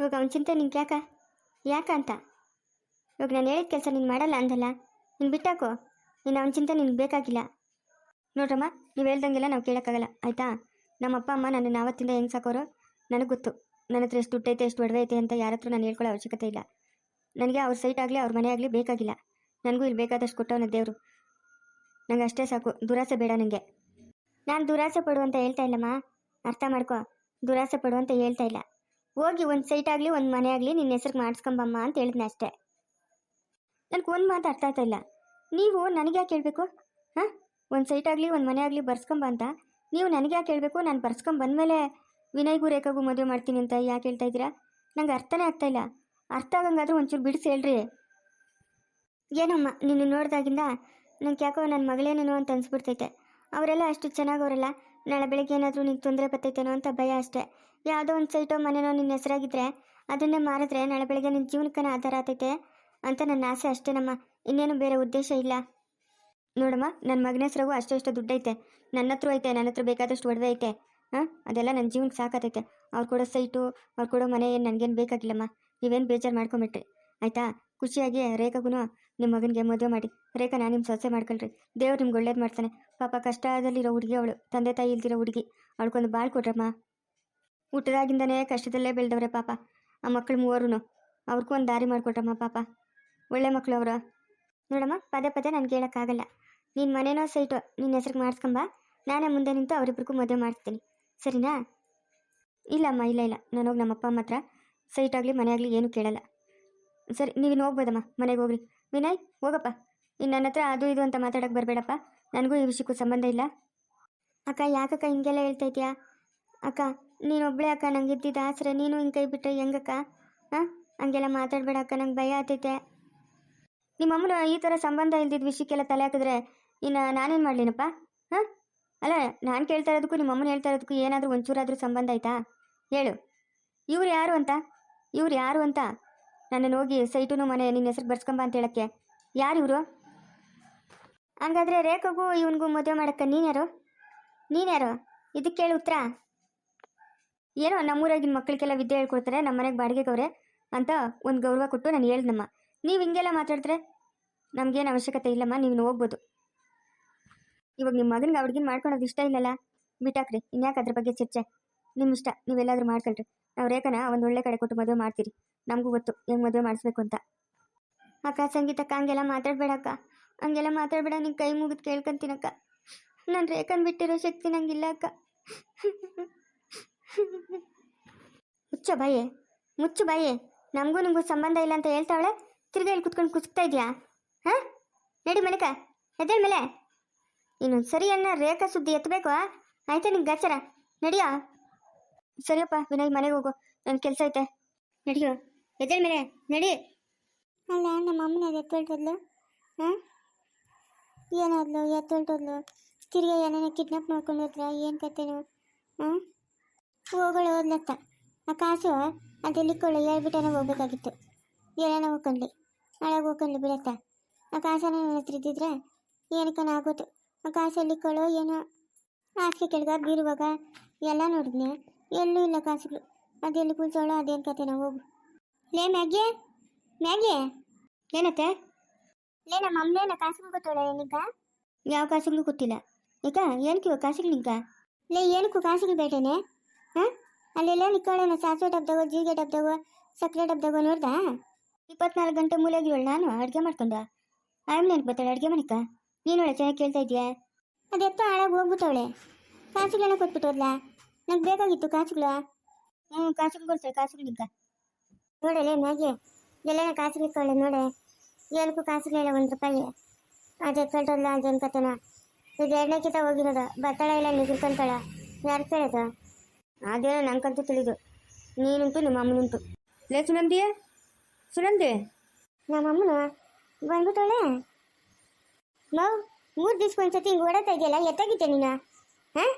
ಇವಾಗ ಅವನ ಚಿಂತೆ ನಿಂಗೆ ಯಾಕ? ಯಾಕ ಅಂತ? ಇವಾಗ ನಾನು ಹೇಳಿದ ಕೆಲಸ ನೀನು ಮಾಡಲ್ಲ ಅಂದಲ್ಲ, ನೀನು ಬಿಟ್ಟಾಕೋ. ನೀನು ಅವನ ಚಿಂತೆ ನಿನ್ಗೆ ಬೇಕಾಗಿಲ್ಲ. ನೋಡ್ರಮ್ಮ, ನೀವು ಹೇಳ್ದಂಗೆಲ್ಲ ನಾವು ಕೇಳೋಕ್ಕಾಗಲ್ಲ, ಆಯಿತಾ? ನಮ್ಮ ಅಪ್ಪ, ಅಮ್ಮ ನನ್ನನ್ನು ಆವತ್ತಿಂದ ಹೆಂಗೆ ಸಾಕೋರು? ನನಗೆ ಗೊತ್ತು. ನನ್ನ ಹತ್ರ ಎಷ್ಟು ದುಡ್ಡೈತೆ, ಎಷ್ಟು ಒಡವೆ ಐತೆ ಅಂತ ಯಾರ ಹತ್ರ ನಾನು ಹೇಳ್ಕೊಳ್ಳೋ ಅವಶ್ಯಕತೆ ಇಲ್ಲ. ನನಗೆ ಅವ್ರ ಸೈಟ್ ಆಗಲಿ, ಅವ್ರ ಮನೆ ಆಗಲಿ ಬೇಕಾಗಿಲ್ಲ. ನನಗೂ ಇಲ್ಲಿ ಬೇಕಾದಷ್ಟು ಕೊಟ್ಟವನ ದೇವರು. ನಂಗೆ ಅಷ್ಟೇ ಸಾಕು. ದುರಾಸೆ ಬೇಡ ನನಗೆ ನಾನು ದುರಾಸೆ ಪಡು ಅಂತ ಹೇಳ್ತಾ ಇಲ್ಲಮ್ಮ. ಅರ್ಥ ಮಾಡ್ಕೋ. ದುರಾಸೆ ಪಡು ಅಂತ ಹೇಳ್ತಾ ಇಲ್ಲ. ಹೋಗಿ ಒಂದು ಸೈಟ್ ಆಗಲಿ, ಒಂದು ಮನೆ ಆಗಲಿ ನಿನ್ನ ಹೆಸ್ರಿಗೆ ಮಾಡಿಸ್ಕೊಂಬಮ್ಮ ಅಂತ ಹೇಳಿದ್ನ ಅಷ್ಟೇ. ನನಗೆ ಒಂದು ಮಾತು ಅರ್ಥ ಆಗ್ತಾ ಇಲ್ಲ. ನೀವು ನನಗೆ ಯಾಕೆ ಹೇಳಬೇಕು? ಹಾಂ? ಒಂದು ಸೈಟ್ ಆಗಲಿ, ಒಂದು ಮನೆ ಆಗಲಿ ಬರ್ಸ್ಕೊಂಬ ಅಂತ. ನೀವು ನನಗೆ ಯಾಕೆ ಹೇಳಬೇಕು? ನಾನು ಬರ್ಸ್ಕೊಂಡ್ ವಿನಯ್ ವಿನಯ್ಗೂ ರೇಖಾಗೂ ಮದುವೆ ಮಾಡ್ತೀನಿ ಅಂತ ಯಾಕೆ ಹೇಳ್ತಾ ಇದ್ದೀರಾ? ನಂಗೆ ಅರ್ಥನೇ ಆಗ್ತಾ ಇಲ್ಲ. ಅರ್ಥ ಆಗಂಗಾದ್ರೆ ಒಂಚೂರು ಬಿಡಿಸಿ ಹೇಳ್ರಿ. ಏನಮ್ಮ, ನಿನ್ನ ನೋಡಿದಾಗಿಂದ ನಂಗೆ ಯಾಕೋ ನನ್ನ ಮಗಳೇನೇನೋ ಅಂತ ಅನ್ಸ್ಬಿಡ್ತೈತೆ. ಅವರೆಲ್ಲ ಅಷ್ಟು ಚೆನ್ನಾಗವರಲ್ಲ ನಾಳೆ ಬೆಳಗ್ಗೆ ಏನಾದರೂ ನಿಂಗೆ ತೊಂದರೆ ಬರ್ತೈತೇನೋ ಅಂತ ಭಯ ಅಷ್ಟೇ. ಯಾವುದೋ ಒಂದು ಸೈಟೋ ಮನೆನೋ ನಿನ್ನ ಹೆಸರಾಗಿದ್ದರೆ ಅದನ್ನೇ ಮಾರಿದ್ರೆ ನಾಳೆ ಬೆಳಗ್ಗೆ ನಿನ್ನ ಜೀವನಕ್ಕನ ಆಧಾರ ಆತೈತೆ ಅಂತ ನನ್ನ ಆಸೆ ಅಷ್ಟೇನಮ್ಮ ಇನ್ನೇನು ಬೇರೆ ಉದ್ದೇಶ ಇಲ್ಲ. ನೋಡಮ್ಮ ನನ್ನ ಮಗನ ಹೆಸ್ರಾಗೂ ಅಷ್ಟೇ ಅಷ್ಟು ದುಡ್ಡೈತೆ. ನನ್ನ ಹತ್ರ ಐತೆ, ನನ್ನ ಹತ್ರ ಬೇಕಾದಷ್ಟು ಒಡವೆ ಐತೆ. ಹಾಂ? ಅದೆಲ್ಲ ನನ್ನ ಜೀವನಕ್ಕೆ ಸಾಕಾತೈತೆ. ಅವ್ರು ಕೊಡೋ ಸೈಟು, ಅವ್ರು ಕೊಡೋ ಮನೆ ಏನು ನನಗೇನು ಬೇಕಾಗಿಲ್ಲಮ್ಮ. ನೀವೇನು ಬೇಜಾರು ಮಾಡ್ಕೊಂಬಿಟ್ರಿ. ಆಯಿತಾ? ಖುಷಿಯಾಗಿ ರೇಖಾಗೂ ನಿಮ್ಮ ಮಗನಿಗೆ ಮದುವೆ ಮಾಡಿ. ರೇಖಾ, ನಾನು ನಿಮ್ಮ ಸೊಸೆ ಮಾಡ್ಕೊಳ್ರಿ. ದೇವ್ರು ನಿಮ್ಗೆ ಒಳ್ಳೇದು ಮಾಡ್ತಾನೆ. ಪಾಪ ಕಷ್ಟದಲ್ಲಿರೋ ಹುಡುಗಿ ಅವಳು. ತಂದೆ ತಾಯಿ ಇಲ್ದಿರೋ ಹುಡುಗಿ. ಅವಳಿಗೊಂದು ಬಾಳ್ ಕೊಟ್ರಮ್ಮ ಹುಟ್ಟದಾಗಿಂದನೇ ಕಷ್ಟದಲ್ಲೇ ಬೆಳೆದವ್ರೆ ಪಾಪ. ಆ ಮಕ್ಕಳು ಮೂವರು ಅವ್ರಿಗೂ ಒಂದು ದಾರಿ ಮಾಡಿಕೊಟ್ರಮ್ಮ ಪಾಪ. ಒಳ್ಳೆ ಮಕ್ಕಳು ಅವರು. ನೋಡಮ್ಮ, ಪದೇ ಪದೇ ನನಗೆ ಹೇಳೋಕ್ಕಾಗಲ್ಲ ನಿನ್ನ ಮನೇನೋ ಸೈಟು ನಿನ್ನ ಹೆಸ್ರಿಗೆ ಮಾಡಿಸ್ಕೊಂಬ. ನಾನೇ ಮುಂದೆ ನಿಂತು ಅವರಿಬ್ರಿಗೂ ಮದುವೆ ಮಾಡ್ತೀನಿ. ಸರಿನಾ? ಇಲ್ಲಮ್ಮ, ಇಲ್ಲ ಇಲ್ಲ. ನಾನು ಹೋಗಿ ನಮ್ಮಪ್ಪ ಅಮ್ಮ ಹತ್ರ ಸೈಟ್ ಆಗಲಿ, ಮನೆ ಆಗಲಿ ಏನೂ ಕೇಳಲ್ಲ. ಸರಿ ನೀವಿನ್ನು ಹೋಗ್ಬೋದಮ್ಮ. ಮನೆಗೆ ಹೋಗ್ರಿ. ವಿನಯ್, ಹೋಗಪ್ಪ. ಇನ್ನು ನನ್ನ ಹತ್ರ ಅದು ಇದು ಅಂತ ಮಾತಾಡೋಕೆ ಬರಬೇಡಪ್ಪ. ನನಗೂ ಈ ವಿಷಯಕ್ಕೂ ಸಂಬಂಧ ಇಲ್ಲ. ಅಕ್ಕ, ಯಾಕಕ್ಕ ಹಿಂಗೆಲ್ಲ ಹೇಳ್ತಾ ಇದೆಯಾ ಅಕ್ಕ ನೀನೊಬ್ಬಳೇ ಅಕ್ಕ, ನಂಗೆ ಇದ್ದಿದ್ದ ಆಸರೆ ನೀನು ಹಿಂಗೆ ಕೈ ಬಿಟ್ಟರೆ ಹೆಂಗಕ್ಕ? ಹಾಂ? ಹಂಗೆಲ್ಲ ಮಾತಾಡಬೇಡ ಅಕ್ಕ, ನಂಗೆ ಭಯ ಆತೈತೆ. ನಿಮ್ಮ ಅಮ್ಮನ ಈ ಥರ ಸಂಬಂಧ ಇಲ್ದಿದ್ದ ವಿಷಯಕ್ಕೆಲ್ಲ ತಲೆ ಹಾಕಿದ್ರೆ ಇನ್ನು ನಾನೇನು ಮಾಡಲಿನಪ್ಪ? ಹಾಂ? ಅಲ್ಲ, ನಾನು ಕೇಳ್ತಾ ಇರೋದಕ್ಕೂ ನಿಮ್ಮಮ್ಮನ ಹೇಳ್ತಾ ಇರೋದಕ್ಕೂ ಏನಾದರೂ ಒಂಚೂರಾದರೂ ಸಂಬಂಧ ಆಯಿತಾ? ಹೇಳು. ಇವ್ರು ಯಾರು ಅಂತ? ಇವ್ರು ಯಾರು ಅಂತ? ನನ್ನನ್ನು ಹೋಗಿ ಸೈಟುನು ಮನೆ ನಿನ್ನ ಹೆಸರು ಬರ್ಸ್ಕೊಂಬ ಅಂತ ಹೇಳಕ್ಕೆ. ಯಾರು ಇವರು? ಹಂಗಾದ್ರೆ ರೇಖಗೂ ಇವನಿಗೂ ಮದುವೆ ಮಾಡಕ್ಕೆ ನೀನ್ಯಾರು ನೀನ್ಯಾರು ಇದಕ್ಕೆ ಹೇಳು ಉತ್ತರ. ಏನೋ ನಮ್ಮೂರಾಗಿನ ಮಕ್ಕಳಿಗೆಲ್ಲ ವಿದ್ಯೆ ಹೇಳ್ಕೊಡ್ತಾರೆ, ನಮ್ಮ ಮನೆಗೆ ಬಾಡಿಗೆಗವ್ರೆ ಅಂತ ಒಂದು ಗೌರವ ಕೊಟ್ಟು ನಾನು ಹೇಳ್ದಮ್ಮ. ನೀವು ಹಿಂಗೆಲ್ಲ ಮಾತಾಡಿದ್ರೆ ನಮಗೇನು ಅವಶ್ಯಕತೆ ಇಲ್ಲಮ್ಮ, ನೀವು ಹೋಗ್ಬೋದು. ಇವಾಗ ನಿಮ್ಮ ಮಗನಿಗೆ ಅವ್ರಿಗಿನ ಮಾಡ್ಕೊಳೋದು ಇಷ್ಟ ಇಲ್ಲಲ್ಲ? ಬಿಟ್ಟಾಕ್ರಿ ಇನ್ಯಾಕೆ ಅದ್ರ ಬಗ್ಗೆ ಚರ್ಚೆ? ನಿಮ್ಮ ಇಷ್ಟ ನೀವೆಲ್ಲಾದ್ರೂ ಮಾಡ್ಕೊಳ್ರಿ. ನಾವು ರೇಖನ ಒಂದು ಒಳ್ಳೆ ಕಡೆ ಕೊಟ್ಟು ಮದುವೆ ಮಾಡ್ತೀರಿ. ನಮಗೂ ಗೊತ್ತು ಹೆಂಗೆ ಮದುವೆ ಮಾಡಿಸ್ಬೇಕು ಅಂತ. ಅಕ್ಕ ಸಂಗೀತಕ್ಕ ಹಂಗೆಲ್ಲ ಮಾತಾಡಬೇಡಕ್ಕ ಹಂಗೆಲ್ಲ ಮಾತಾಡಬೇಡ, ನೀನು ಕೈ ಮುಗಿದು ಕೇಳ್ಕೊಂತೀನಕ್ಕ ನಾನು ರೇಖನ್ ಬಿಟ್ಟಿರೋ ಶಕ್ತಿ ನಂಗಿಲ್ಲ ಅಕ್ಕ. ಮುಚ್ಚ ಬಾಯೇ, ಮುಚ್ಚು ಬಾಯೇ. ನಮಗೂ ನಿಮಗೂ ಸಂಬಂಧ ಇಲ್ಲ ಅಂತ ಹೇಳ್ತಾವಳೆ. ತಿರ್ಗಾ ಇಲ್ಲಿ ಕುತ್ಕೊಂಡು ಕುಸ್ತಾ ಇದೆಯಾ? ಹಾಂ? ನಡಿ ಮನೆಕ ಎದ್ದೇಳ ಮೇಲೆ. ಇನ್ನೊಂದು ಸರಿ ಅನ್ನ ರೇಖಾ ಸುದ್ದಿ ಎತ್ತಬೇಕು ಆಯ್ತಾ ನಿಂಗೆ ಗಾಚಾರ? ನಡಿಯೋ? ಸರಿಯಪ್ಪ, ವಿನಯ್ ಮನೆಗೆ ಹೋಗು. ನನ್ನ ಕೆಲಸ ಐತೆ. ನಡಿಯೋ? ಎದ್ದೇಳ ಮೇಲೆ, ನಡಿ. ಅಲ್ಲ, ನಮ್ಮ ಅಮ್ಮನ ಎತ್ತೊಳ್ಟದ್ಲು ಹಾಂ? ಏನಾದ್ಲು ಎತ್ತೊಳ್ಟದ್ಲು ತಿರ್ಗಾ ಏನೇನೋ ಕಿಡ್ನಾಪ್ ಮಾಡ್ಕೊಂಡು ಹೋದ್ರ ಏನು ಕತೆನು? ಹಾಂ? ಹೋಗಳು ಹೋದ್ಲತ್ತ ಆ ಕಾಸು ಅದೆಲ್ಲಿಕೊಳ್ಳಿ ಹೇಳ್ಬಿಟ್ಟನ ಹೋಗ್ಬೇಕಾಗಿತ್ತು. ಏನೇನ ಹೋಗ್ಕೊಂಡ್ಲಿ ಹಾಳಾಗಿ ಹೋಗ್ಕೊಂಡ್ಲಿ ಬಿಡತ್ತ. ಆ ಕಾಸನ ನನ್ನ ಹತ್ರ ಇದ್ದಿದ್ರೆ ಏನಕ್ಕನ ಆಗೋದು ಆ ಕಾಸು ಎಲ್ಲಿಕೊಳ್ಳೋ ಏನೋ ಹಾಸಿಗೆ ಕೆಳಗ ಬೀರುವಾಗ ಎಲ್ಲ ನೋಡಿದ್ನೆ. ಎಲ್ಲೂ ಇಲ್ಲ ಕಾಸುಗಳು. ಅದೆಲ್ಲಿ ಕುಳ್ಸೋಳು ಅದೇನು ಕತೆನ ಹೋಗು. ಲೇ ಮ್ಯಾಗೆ ಮ್ಯಾಗೆ ಏನತ್ತೆ? ಲೇ ನಮ್ಮ ಅಮ್ಮನೇನ ಕಾಸು ಗೊತ್ತೋಳೆ ಏನೀಗ ಯಾವ ಕಾಸುಗಳು ಗೊತ್ತಿಲ್ಲ ಈಗ ಏನಕ್ಕೆ ಕಾಸುಗಳು ಕಾಸಿಗೆ ನಿಂಕ ಲೇ ಏನಕ್ಕೂ ಕಾಸುಗಳು ಬೇಟೇನೆ? ಹಾಂ? ಅಲ್ಲೆಲ್ಲ ನಿಕ್ಕೊಳ್ಳೋಣ ಸಾಸಿವೆ ಡಬ್ದಾಗ, ಜೀರಿಗೆ ಡಬ್ದಾಗೋ, ಸಕ್ಕರೆ ಡಬ್ದಾಗ ನೋಡ್ದಾ? ಇಪ್ಪತ್ನಾಲ್ಕು ಗಂಟೆ ಮೂಲೆಗಿವಳು ನಾನು ಅಡುಗೆ ಮಾಡ್ಕೊಂಡ ಆಮೇಲೆ ನೆನಪು ಬರ್ತಾಳೆ ಅಡುಗೆ ಮನಿಕ. ನೀನು ಒಳ್ಳೆ ಚೆನ್ನಾಗಿ ಕೇಳ್ತಾ ಇದೆಯಾ ಅದೆತ್ತ ಹಾಳಾಗಿ ಹೋಗ್ಬಿಟ್ಟವಳೆ. ಕಾಸುಗಳನ್ನ ಕೊಟ್ಬಿಟ್ಟೋದ್ಲ ನಂಗೆ ಬೇಕಾಗಿತ್ತು ಕಾಸುಗಳು. ಹ್ಞೂ ಕಾಸುಗಳು ಕೊಡ್ತಾಳೆ ಕಾಸಿಗೆ ನಿಂಕ ನೋಡಲೆ ಮ್ಯಾಗೆ. ಎಲ್ಲನ ಕಾಸುಗಳು ಇಟ್ಕೊಳ್ಳೆ, ನೋಡೆ. ಏನಕ್ಕೂ ಕಾಸುಗಳಿಲ್ಲ ಒಂದು ರೂಪಾಯಿ. ಅದೇ ಕಳ್ಟೋದ್ಲ ಅದೇನು ಕತೆನ ಇದು ಎರಡನೇ ಕಿತ ಹೋಗಿರೋದು. ಬತ್ತಳ ಇಲ್ಲ ನಿಗಿರ್ಕೊಂತಾಳ ಯಾರು ಕೇಳೋದು? ಅದೇನೋ ನನಗಂತೂ ತಿಳಿದು. ನೀನುಂಟು ನಿಮ್ಮ ಅಮ್ಮನುಂಟು ಲೇ ಸುನಂದಿಯ ಸುನಂದಿ. ನಮ್ಮ ಅಮ್ಮನ ಬಂದ್ಬಿಟ್ಟವಳೆ? ಮೌ ಮೂರು ದಿವ್ಸಕ್ಕೆ ಒಂದ್ಸತಿ ಹಿಂಗೆ ಓಡಾಡ್ತಾ ಇದೆಯಲ್ಲ ಎತ್ತಾಗಿದ್ದೆ ನೀನು? ಹಾಂ?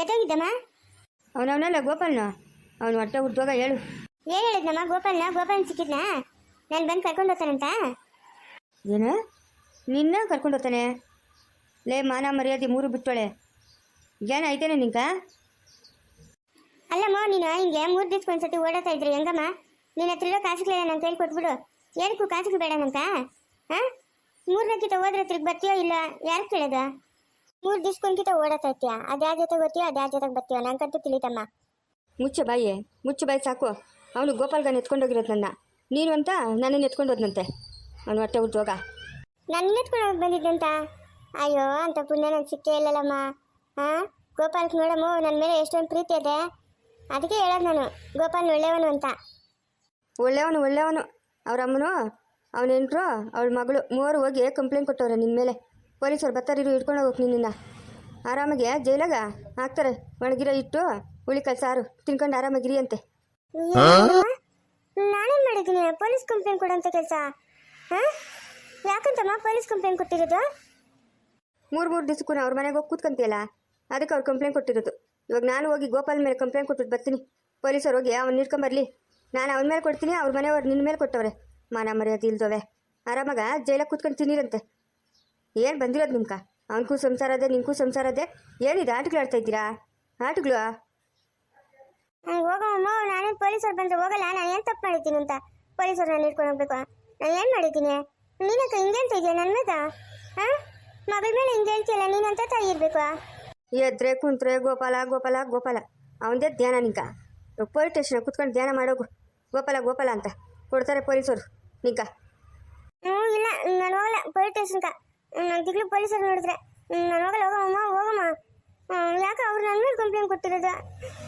ಎತ್ತಾಗಿದ್ದಮ್ಮ? ಅವನವನಲ್ಲ ಗೋಪಾಲ್ನ. ಅವನು ಹೊಟ್ಟೆ ಹುಟ್ಟುವಾಗ ಹೇಳು. ಏನು ಹೇಳಿದ್ನಮ್ಮ ಗೋಪಾಲ್ನ? ಗೋಪಾಲನ್ ಸಿಕ್ಕಿದ್ನಾ? ನಾನು ಬಂದು ಕರ್ಕೊಂಡು ಹೋಗ್ತಾನಂತ? ಏನು? ನಿನ್ನ ಕರ್ಕೊಂಡು ಹೋಗ್ತಾನೆ? ಲೇ ಮಾನ ಮರ್ಯಾದೆ ಮೂರು ಬಿಟ್ಟೋಳೆ. ಏನ ಐತೇನೆ ನಿಂಕ ಅಲ್ಲಮ್ಮ ನೀನು ಹಿಂಗೆ ಮೂರು ದಿವ್ಸಕ್ಕೆ ಒಂದ್ಸತಿ ಓಡಾಡ್ತಾ ಇದ್ರಿ ಹೆಂಗಮ್ಮ? ನಿನ್ನ ಹತ್ರ ಇರೋ ಕಾಸುಗಳೆಲ್ಲ ನನ್ನ ಕೈಲಿ ಕೊಟ್ಬಿಡು ಏನಕ್ಕೂ ಕಾಸುಗಳು ಬೇಡ ನಂಕ ಹಾಂ? ಮೂರನೇಕಿತ ಹೋದ್ರೆ ತಿರ್ಗಿ ಬರ್ತೀಯೋ ಇಲ್ಲ? ಯಾರು ಕೇಳೋದು ಮೂರು ದಿವ್ಸಕ್ಕೊಂದ್ಕಿತ ಅದು ಅದ್ಯಾರ ಜೊತೆ ಗೊತ್ತೀಯೋ ಅದ್ಯಾರ ಜೊತೆಗೆ ಬರ್ತೀಯೋ? ನಂಗಂತೂ ತಿಳಿತಮ್ಮ. ಮುಚ್ಚ ಬಾಯಿ ಮುಚ್ಚ ಬಾಯಿ ಸಾಕು. ಅವನು ಗೋಪಾಲ್ಗನ್ ಎತ್ಕೊಂಡೋಗಿರೋದು ನನ್ನ. ನೀನು ಅಂತ ನನ್ನನ್ನು ಎತ್ಕೊಂಡೋದ್ನಂತೆ ಅವನು ಹೊಟ್ಟೆ ಹುಟ್ಟೋಗ ನಾನು ಎತ್ಕೊಂಡು ಬಂದಿದ್ದಂತ ಅಯ್ಯೋ ಅಂತ ಪುಣ್ಯ ನನ್ನ ಸಿಕ್ಕೇ ಇಲ್ಲಲ್ಲಮ್ಮ. ಹಾಂ? ಗೋಪಾಲಕ್ಕೆ ನೋಡಮ್ಮ ನನ್ನ ಮೇಲೆ ಎಷ್ಟೊಂದು ಪ್ರೀತಿ ಇದೆ. ಅದಕ್ಕೆ ಹೇಳೋದು ನಾನು ಗೋಪಾಲ್ ಒಳ್ಳೆಯವನು ಅಂತ. ಒಳ್ಳೆಯವನು ಒಳ್ಳೆಯವನು. ಅವ್ರ ಅಮ್ಮನು ಅವನ ಹೆಂಟ್ರು ಅವಳ ಮಗಳು ಮೂವರು ಹೋಗಿ ಕಂಪ್ಲೇಂಟ್ ಕೊಟ್ಟವ್ರೆ ನಿನ್ನ ಮೇಲೆ. ಪೊಲೀಸರು ಬರ್ತಾರಿರು ಹಿಡ್ಕೊಂಡು ಹೋಗಕ್ಕೆ ನಿನ್ನ ಆರಾಮಾಗಿ ಜೈಲಾಗ? ಹಾಕ್ತಾರೆ. ಒಣಗಿರೋ ಇಟ್ಟು ಉಳಿಕಲ್ ಸಾರು. ತಿನ್ಕೊಂಡು ಆರಾಮಾಗಿರಿ ಅಂತೆ. ನಾನೇನು ಮಾಡಿದ್ದೀನಿ? ಪೊಲೀಸ್ ಕಂಪ್ಲೇಂಟ್ ಕೊಡೋಂಥ ಕೆಲಸ? ಹಾಂ? ಯಾಕಂತಮ್ಮ ಪೊಲೀಸ್ ಕಂಪ್ಲೇಂಟ್ ಕೊಟ್ಟಿರೋದು? ಮೂರು ಮೂರು ದಿವಸಕ್ಕೂ ಅವ್ರ ಮನೆಗೆ ಹೋಗಿ ಕೂತ್ಕೊಂತೀಯಲ್ಲ? ಅದಕ್ಕೆ ಅವ್ರು ಕಂಪ್ಲೇಂಟ್ ಕೊಟ್ಟಿರೋದು. ಇವಾಗ ನಾನು ಹೋಗಿ ಗೋಪಾಲ್ ಮೇಲೆ ಕಂಪ್ಲೇಂಟ್ ಕೊಟ್ಬಿಟ್ಟು ಬರ್ತೀನಿ. ಪೊಲೀಸರು ಹೋಗಿ ಅವ್ನು ಹಿಡ್ಕೊಂಬರ್ಲಿ ನಾನು ಅವನ ಮೇಲೆ ಕೊಡ್ತೀನಿ, ಅವ್ರ ಮನೆಯವ್ರು ನಿನ್ನ ಮೇಲೆ ಕೊಟ್ಟವ್ರೆ. ಮಾನ ಮರ್ಯಾದೆ ಇಲ್ದವೆ ಆರಾಮಾಗ ಜೈಲಾಗ ಕೂತ್ಕೊಂಡು ತಿನ್ನಿರಂತೆ. ಏನು ಬಂದಿರೋದು ನಿಮ್ಕ? ಅವನಿಗೂ ಸಂಸಾರ ಅದೇ, ನಿನ್ಗೂ ಸಂಸಾರ ಅದೇ. ಏನಿದೆ, ಆಟಗಳು ಆಡ್ತಾ ಇದ್ದೀರಾ? ಆಟಗಳು? ಹೋಗಮ್ಮ ನಾನೇನು ಪೊಲೀಸರು ಬಂದ್ರೆ ಹೋಗಲ್ಲ, ನಾನು ಏನು ತಪ್ಪು ಮಾಡಿದ್ದೀನಿ ಅಂತ. ಪೊಲೀಸರು ನಾನು ಹಿಡ್ಕೊಂಡು ಹೋಗ್ಬೇಕು. ನಾನು ಏನು ಮಾಡಿದ್ದೀನಿ? ನೀನಕ್ಕ ಹಿಂಗೆ ಅಂತ ಇದೆಯಾ ನನ್ನ ಮಗ ಹಾಂ ಮಗಳ ಮೇಲೆ ಹಿಂಗೆ ಹೇಳ್ತೀಯಲ್ಲ, ನೀನಂತ ತಾಯಿ ಇರಬೇಕು. ಎದ್ರೆ ಕುಂತ್ರೆ ಗೋಪಾಲ ಗೋಪಾಲ ಗೋಪಾಲ. ಅವನದೇ ಧ್ಯಾನ ನಿಂಕ ಪೊಲೀಸ್ ಸ್ಟೇಷನ್ ಕುತ್ಕೊಂಡು ಧ್ಯಾನ ಮಾಡೋಗು ಗೋಪಾಲ ಗೋಪಾಲ ಅಂತ ಕೊಡ್ತಾರೆ ಪೊಲೀಸರು ನಿಂಕ ಹ್ಞೂ ಇಲ್ಲ ನಾನು ಹೋಗಲ್ಲ ಪೊಲೀಸ್ ಸ್ಟೇಷನ್ಕ ನಾನು ದಿಗ್ಲು ಪೊಲೀಸರು ನೋಡಿದ್ರೆ. ನಾನು ಹೋಗಲ್ಲ ಹೋಗಮ್ಮ ಹೋಗಮ್ಮ. ಯಾಕೆ ಅವ್ರು ನನ್ನ ಮೇಲೆ ಕಂಪ್ಲೇಂಟ್ ಕೊಟ್ಟಿರೋದು?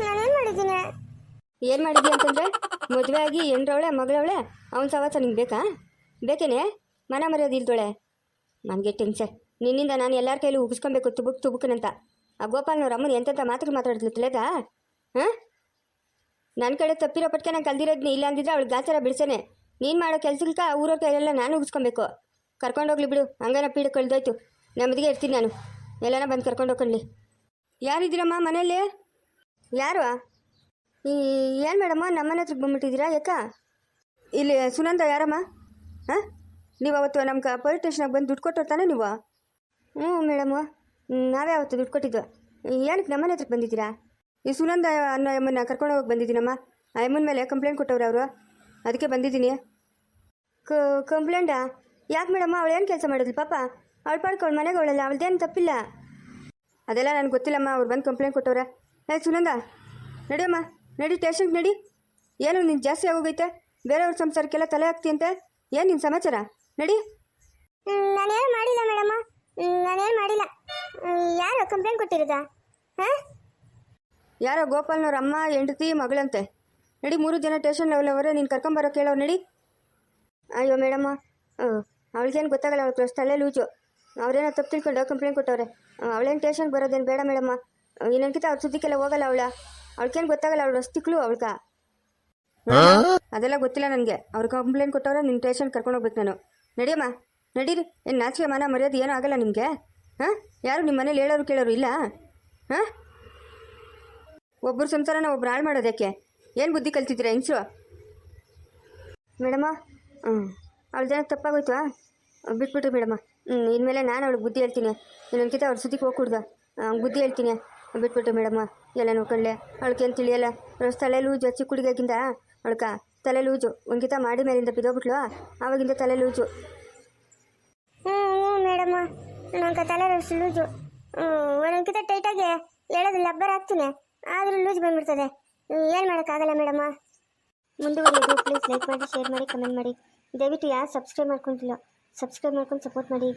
ಏನು ಮಾಡಿದ್ದೀನಿ? ಏನು ಮಾಡಿದ್ಯಾ ಅಂತಂದ್ರೆ ಮದುವೆ ಆಗಿ ಎಂಡ್ರವಳೆ ಮಗಳವಳೆ ಅವನ ಸವಾಸ ನಿಂಗೆ ಬೇಕಾ? ಬೇಕೇನೆ? ಮನ ಮರ್ಯಾದೆ ಇಲ್ದೋಳೆ. ನನಗೆ ಟೆನ್ಷನ್ ನಿನ್ನಿಂದ ನಾನು ಎಲ್ಲರ ಕೈಲಿ ಉಗಿಸ್ಕೊಬೇಕು ತುಬುಕ್ ತುಬುಕನಂತ. ಆ ಗೋಪಾಲ್ನವ್ರ ಅಮ್ಮನ ಎಂತೆಂಥ ಮಾತ್ರ ಮಾತಾಡಿದ್ಲು ತಿಳಿದಾ? ಹಾಂ? ನನ್ನ ಕಡೆ ತಪ್ಪಿರೋ ಪಟ್ಕೆ ನಾನು ಕಲ್ದಿರೋದ್ನ ಇಲ್ಲ ಅಂದಿದ್ರೆ ಅವಳು ಗಾಚಾರ ಬಿಡ್ಸೇನೆ. ನೀನು ಮಾಡೋ ಕೆಲ್ಸಕ್ಕೆ ಊರೋ ಕೈಲೆಲ್ಲ ನಾನು ಉಗಿಸ್ಕೊಬೇಕು. ಕರ್ಕೊಂಡೋಗ್ಲಿ ಬಿಡು, ಹಂಗನ ಪೀಡೆ ಕಳ್ದೋಯ್ತು. ನಮ್ಮದಿಗೆ ಇರ್ತೀನಿ ನಾನು. ಎಲ್ಲನ ಬಂದು ಕರ್ಕೊಂಡು ಹೋಗ್ಕೊಳ್ಳಿ ಯಾರಿದ್ದೀರಮ್ಮ ಮನೇಲಿ ಯಾರು? ಈ ಏನು ಮೇಡಮ್ಮ, ನಮ್ಮನೆ ಹತ್ರಕ್ಕೆ ಬಂದ್ಬಿಟ್ಟಿದ್ದೀರಾ ಯಾಕ? ಇಲ್ಲಿ ಸುನಂದ ಯಾರಮ್ಮ? ಹಾಂ? ನೀವು ಅವತ್ತು ನಮ್ಮ ಪೊಲೀಸ್ ಸ್ಟೇಷನಾಗ ಬಂದು ದುಡ್ಡು ಕೊಟ್ಟರು ನೀವು? ಹ್ಞೂ ಮೇಡಮು. ನಾವೇ ಅವತ್ತು ದುಡ್ಡು ಕೊಟ್ಟಿದ್ದು. ಏನಕ್ಕೆ ನಮ್ಮನೆ ಹತ್ರಕ್ಕೆ ಬಂದಿದ್ದೀರಾ? ಈ ಸುನಂದ ಅನ್ನೋ ಅಮ್ಮನ ಕರ್ಕೊಂಡು ಹೋಗಿ ಬಂದಿದ್ದೀನಮ್ಮ. ಆ ಅಮ್ಮನ ಮೇಲೆ ಕಂಪ್ಲೇಂಟ್ ಕೊಟ್ಟವ್ರು ಅವರು. ಅದಕ್ಕೆ ಬಂದಿದ್ದೀನಿ. ಕ ಕಂಪ್ಲೇಂಟಾ ಯಾಕೆ ಮೇಡಮ್ಮ, ಅವಳು ಏನು ಕೆಲಸ ಮಾಡಿದ್ಲು ಪಾಪ? ಅವಳು ಪಾಡ್ಕೊಂಡು ಮನೆಗೆ ಅವಳಲ್ಲ ಅವಳದೇನು ತಪ್ಪಿಲ್ಲ? ಅದೆಲ್ಲ ನನಗೆ ಗೊತ್ತಿಲ್ಲಮ್ಮ, ಅವ್ರು ಬಂದು ಕಂಪ್ಲೇಂಟ್ ಕೊಟ್ಟವ್ರೆ. ಏ, ಸುನಂದ, ನಡಿಯಮ್ಮ, ನಡಿ ಸ್ಟೇಷನ್ಗೆ ನಡಿ. ಏನು ನಿನ್ನ ಜಾಸ್ತಿ ಆಗೋಗೈತೆ? ಬೇರೆಯವ್ರ ಸಂಸಾರಕ್ಕೆಲ್ಲ ತಲೆ ಹಾಕ್ತೀಯಂತೆ ಏನು ನಿನ್ನ ಸಮಾಚಾರ? ನಡಿ. ನಾನೇನು ಮಾಡಿಲ್ಲ ಮೇಡಮ್ಮ. ನಾನೇನು ಮಾಡಿಲ್ಲ. ಯಾರು ಕಂಪ್ಲೇಂಟ್ ಕೊಟ್ಟಿರೋದಾ? ಹಾಂ? ಯಾರೋ ಗೋಪಾಲ್ನವ್ರ ಅಮ್ಮ, ಹೆಂಡತಿ, ಮಗಳಂತೆ. ನಡಿ, ಮೂರು ಜನ ಸ್ಟೇಷನ್ ಅವರೇ, ನೀನು ಕರ್ಕೊಂಬರೋ ಕೇಳೋರು ನಡಿ. ಅಯ್ಯೋ, ಮೇಡಮ್ಮ. ಅವಳಿಗೇನು ಗೊತ್ತಾಗಲ್ಲ, ಅವಳ ತಲೆ ಲೂಜು. ಅವ್ರೇನೋ ತಪ್ಪು ತಿಳ್ಕೊಂಡು ಕಂಪ್ಲೇಂಟ್ ಕೊಟ್ಟವ್ರೆ. ಅವಳೇನು ಸ್ಟೇಷನ್ಗೆ ಬರೋದೇನು ಬೇಡ, ಮೇಡಮ್ಮ. ಇನ್ನೊಂದ್ಕಿತ ಅವ್ರ ಸುದ್ದಿಗೆಲ್ಲ ಹೋಗಲ್ಲ ಅವಳ. ಅವಳಿಗೇನು ಗೊತ್ತಾಗಲ್ಲ, ಅವಳು ರಸ್ತಿಕ್ಳು ಅವಳ್ಕ ಅದೆಲ್ಲ ಗೊತ್ತಿಲ್ಲ ನನಗೆ. ಅವ್ರ ಕಂಪ್ಲೇಂಟ್ ಕೊಟ್ಟವ್ರೆ ನಿನ್ನ ಟೇಷನ್ ಕರ್ಕೊಂಡು ಹೋಗ್ಬೇಕು ನಾನು. ನಡಿಯಮ್ಮ, ನಡೀರಿ. ಏನು ನಾಚಿಕೆ, ಮನ, ಮರ್ಯಾದೆ ಏನೂ ಆಗಲ್ಲ ನಿಮಗೆ? ಹಾಂ? ಯಾರು ನಿಮ್ಮ ಮನೇಲಿ ಹೇಳೋರು ಕೇಳೋರು ಇಲ್ಲ? ಹಾಂ? ಒಬ್ಬರು ಸಂಸಾರನ ಒಬ್ರು ಹಾಳು ಮಾಡೋದಕ್ಕೆ ಏನು ಬುದ್ಧಿ ಕಲ್ತಿದ್ದೀರಾ, ಹೆಂಗಸರು? ಮೇಡಮ್ಮ ಹ್ಞೂ ಅವಳ ಜನ ತಪ್ಪಾಗೋಯ್ತು ಬಿಟ್ಬಿಟ್ರು ಮೇಡಮ್ಮ ಹ್ಞೂ ಇನ್ಮೇಲೆ ನಾನು ಅವಳಿಗೆ ಬುದ್ಧಿ ಹೇಳ್ತೀನಿ. ಇನ್ನೊಂದ್ಕಿತ ಅವ್ರ ಸುದ್ದಿಗೆ ಹೋಗ್ಕೊಡ್ದ. ಬುದ್ಧಿ ಹೇಳ್ತೀನಿ. ಬಿಟ್ಬಿಟ್ರು ಮೇಡಮ್ಮ ಎಲ್ಲ ನೋಡ್ಕೊಳ್ಳೆ ಏನು ತಿಳಿಯಲ್ಲ? ತಲೆ ಲೂಜು ಹಚ್ಚಿ ಕುಡಿಗಾಗಿಂದ ಅವಳ್ಕ ತಲೆ ಲೂಜು. ಒಂದ್ಕಿತ ಮಾಡಿ ಮೇಲಿಂದ ಬಿದ್ದೋಗ್ಬಿಟ್ಲು ಆವಾಗಿಂದ ತಲೆ ಲೂಜು. ಹ್ಞೂ ಹ್ಞೂ ಮೇಡಮ್ಮ ನಂಗೆ ತಲೆ ಲೂಸು. ಒಂದೊಂದ್ಕಿತ ಟೈಟಾಗಿ ಹೇಳೋದು ಲಬ್ಬರ್ ಹಾಕ್ತೀನಿ. ಆದರೂ ಲೂಸ್ ಬಂದ್ಬಿಡ್ತದೆ. ಏನು ಮಾಡೋಕ್ಕಾಗಲ್ಲ ಮೇಡಮ್ಮ ಮುಂದುವರೆಯೋದು ಪ್ಲೀಸ್ ಲೈಕ್ ಮಾಡಿ ಶೇರ್ ಮಾಡಿ ಕಮೆಂಟ್ ಮಾಡಿ. ದಯವಿಟ್ಟು ಯಾರು ಸಬ್ಸ್ಕ್ರೈಬ್ ಮಾಡ್ಕೊಂತಿಲ್ಲ ಸಬ್ಸ್ಕ್ರೈಬ್ ಮಾಡ್ಕೊಂಡು ಸಪೋರ್ಟ್ ಮಾಡಿ.